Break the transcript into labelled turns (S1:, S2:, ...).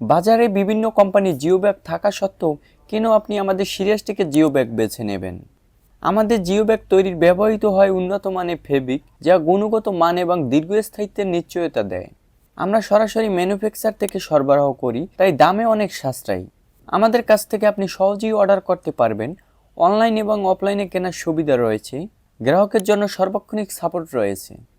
S1: বাজারে বিভিন্ন কোম্পানির জিও ব্যাগ থাকা সত্ত্বেও কেন আপনি আমাদের সিরিয়াস থেকে জিও ব্যাগ বেছে নেবেন? আমাদের জিও ব্যাগ তৈরির ব্যবহৃত হয় উন্নত মানের ফেব্রিক, যা গুণগত মান এবং দীর্ঘস্থায়িত্বের নিশ্চয়তা দেয়। আমরা সরাসরি ম্যানুফ্যাকচার থেকে সরবরাহ করি, তাই দামে অনেক সাশ্রয়ী। আমাদের কাছ থেকে আপনি সহজেই অর্ডার করতে পারবেন। অনলাইন এবং অফলাইনে কেনার সুবিধা রয়েছে। গ্রাহকের জন্য সর্বক্ষণিক সাপোর্ট রয়েছে।